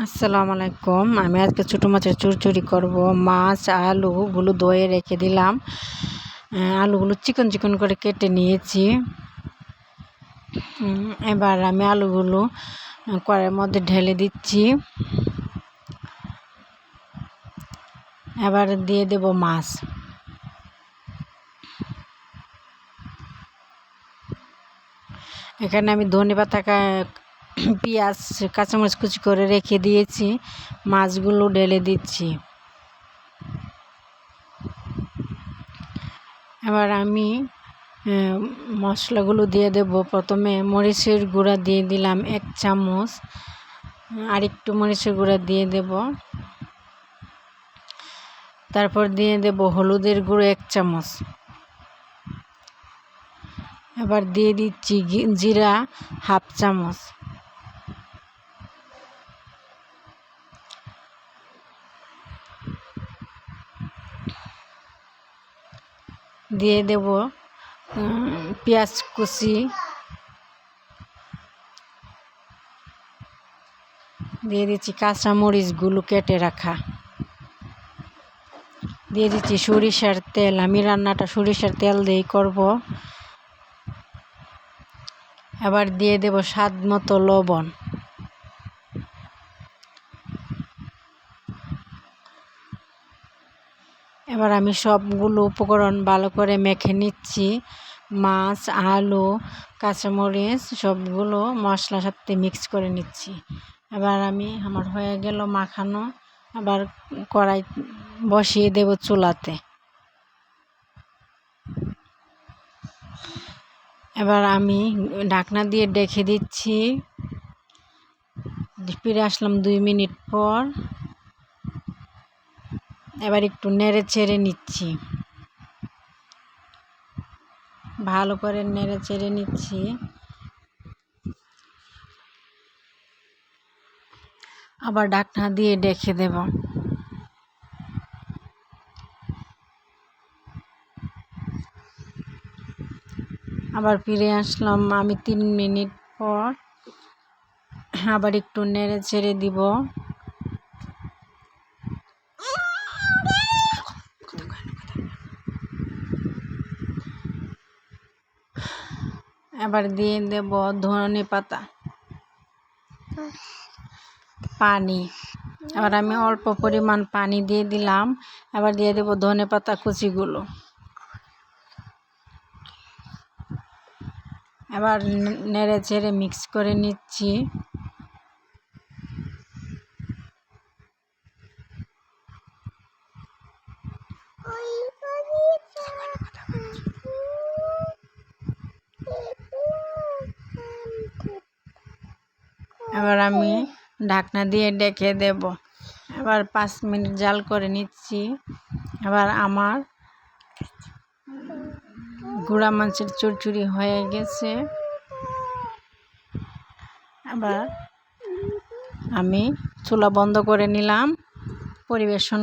আসসালামু আলাইকুম। আমি আজকে ছোটো মাছের চুরচুরি করব। মাছ আলুগুলো ধুয়ে রেখে দিলাম। আলুগুলো চিকন চিকন করে কেটে নিয়েছি। এবার আমি আলুগুলো কড়াইয়ের মধ্যে ঢেলে দিচ্ছি। এবার দিয়ে দেব মাছ। এখানে আমি ধনে পাতা পেঁয়াজ, কাঁচামরিচ কুচি করে রেখে দিয়েছি। মাছগুলো ঢেলে দিচ্ছি। এবার আমি মশলাগুলো দিয়ে দেব। প্রথমে মরিচের গুঁড়া দিয়ে দিলাম এক চামচ। আর একটু মরিচের গুঁড়া দিয়ে দেব। তারপর দিয়ে দেব হলুদের গুঁড়ো এক চামচ। এবার দিয়ে দিচ্ছি জিরা হাফ চামচ। দিয়ে দেব পেঁয়াজ কুচি। দিয়ে দিচ্ছি কাঁচামরিচগুলো কেটে রাখা। দিয়ে দিচ্ছি সরিষার তেল, আমি রান্নাটা সরিষার তেল দিয়েই করব। এবার দিয়ে দেব স্বাদ মতো লবণ। এবার আমি সবগুলো উপকরণ ভালো করে মেখে নিচ্ছি। মাছ, আলু, কাঁচামরিচ, সবগুলো মশলার সাথে মিক্স করে নিচ্ছি। এবার আমি, আমার হয়ে গেল মাখানো। আবার কড়াই বসিয়ে দেব চুলাতে। এবার আমি ঢাকনা দিয়ে ডেকে দিচ্ছি। ফিরে আসলাম দুই মিনিট পর। এবার একটু নেড়ে চেড়ে নিচ্ছি। ভালো করে নেড়ে চেড়ে নিচ্ছি। আবার ডাকনা দিয়ে ডেকে দেব। আবার ফিরে আসলাম আমি তিন মিনিট পর। আবার একটু নেড়ে ছেড়ে দিব। এবার দিয়ে দেব ধনে পাতা। পানি। এবার আমি অল্প পরিমাণ পানি দিয়ে দিলাম। এবার দিয়ে দেব ধনে পাতা কুচিগুলো। এবার নেড়ে চেড়ে মিক্স করে নিচ্ছি। এবার আমি ঢাকনা দিয়ে ডেকে দেব। এবার পাঁচ মিনিট জাল করে নিচ্ছি। এবার আমার গুঁড়া মাছের চুরচুরি হয়ে গেছে। আবার আমি চুলা বন্ধ করে নিলাম। পরিবেশন